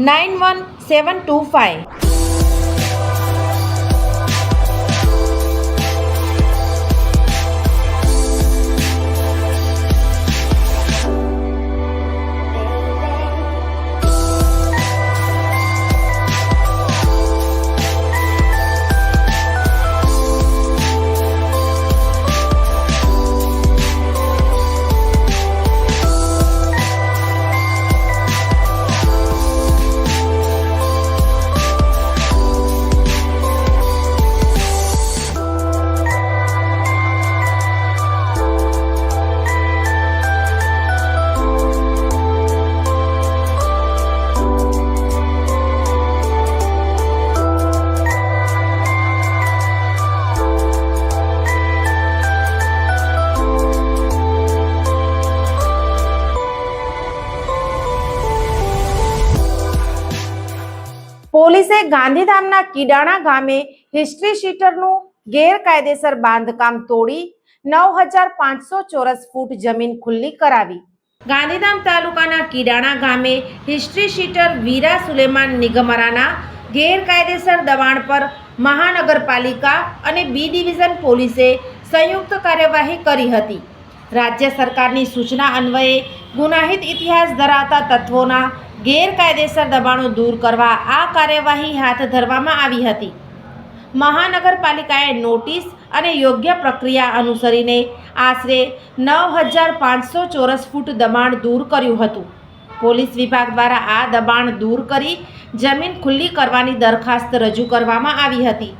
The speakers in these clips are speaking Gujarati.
nine one seven two five પોલીસે ગાંધીધામના કીડાણા ગામે હિસ્ટ્રી શીટરનું ગેરકાયદેસર બાંધકામ તોડી નવ હજાર પાંચસો ચોરસ ફૂટ જમીન ખુલ્લી કરાવી. ગાંધીધામ તાલુકાના કીડાણા ગામે હિસ્ટ્રી શીટર વીરા સુલેમાન નિગમરાના ગેરકાયદેસર દબાણ પર મહાનગરપાલિકા અને બી ડિવિઝન પોલીસે સંયુક્ત કાર્યવાહી કરી હતી. રાજ્ય સરકારની સૂચના અન્વયે ગુનાહિત ઇતિહાસ ધરાવતા તત્વોના ગેરકાયદેસર દબાણો દૂર કરવા આ કાર્યવાહી હાથ ધરવામાં આવી હતી. મહાનગરપાલિકાએ નોટિસ અને યોગ્ય પ્રક્રિયા અનુસરીને આશરે નવ હજાર પાંચસો ચોરસ ફૂટ દબાણ દૂર કર્યું હતું. પોલીસ વિભાગ દ્વારા આ દબાણ દૂર કરી જમીન ખુલ્લી કરવાની દરખાસ્ત રજૂ કરવામાં આવી હતી,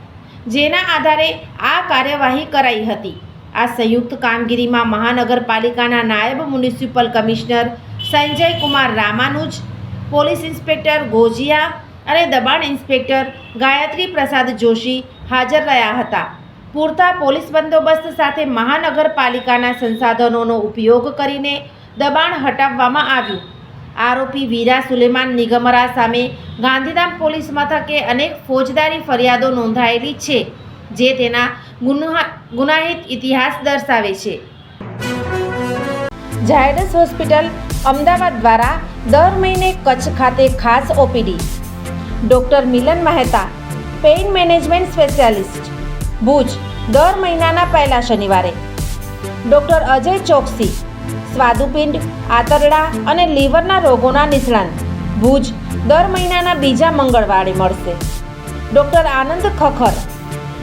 જેના આધારે આ કાર્યવાહી કરાઈ હતી. આ સંયુક્ત કામગીરીમાં મહાનગરપાલિકાના નાયબ municipal commissioner Sanjay Kumar Ramanuj, police inspector Gojiya અને દબાણ ઇન્સ્પેક્ટર ગાયત્રી પ્રસાદ જોશી હાજર રહ્યા હતા. પૂરતા પોલીસ બંદોબસ્ત સાથે મહાનગરપાલિકાના સંસાધનોનો ઉપયોગ કરીને દબાણ હટાવવામાં આવ્યું. આરોપી વીરા સુલેમાન નિગમરા સામે ગાંધીધામ પોલીસ મથકે અનેક ફોજદારી ફરિયાદો નોંધાયેલી છે. જે તેના ગુન્હા, ગુનાહિત ઇતિહાસ દર્શાવે છે. ઝાયડસ હોસ્પિટલ અમદાવાદ દ્વારા દર મહિને કચ્છ ખાતે ખાસ OPD. Doctor Milan Mehta, pain management specialist. Bhuj, દર મહિનાના પહેલા શનિવારે. ડૉક્ટર અજય ચોકસી, સ્વાદુપિંડ, આંતરડા અને લીવરના રોગોના નિષ્ણાંત. ભુજ, દર મહિનાના બીજા મંગળવારે મળશે. Doctor Anand Khakhar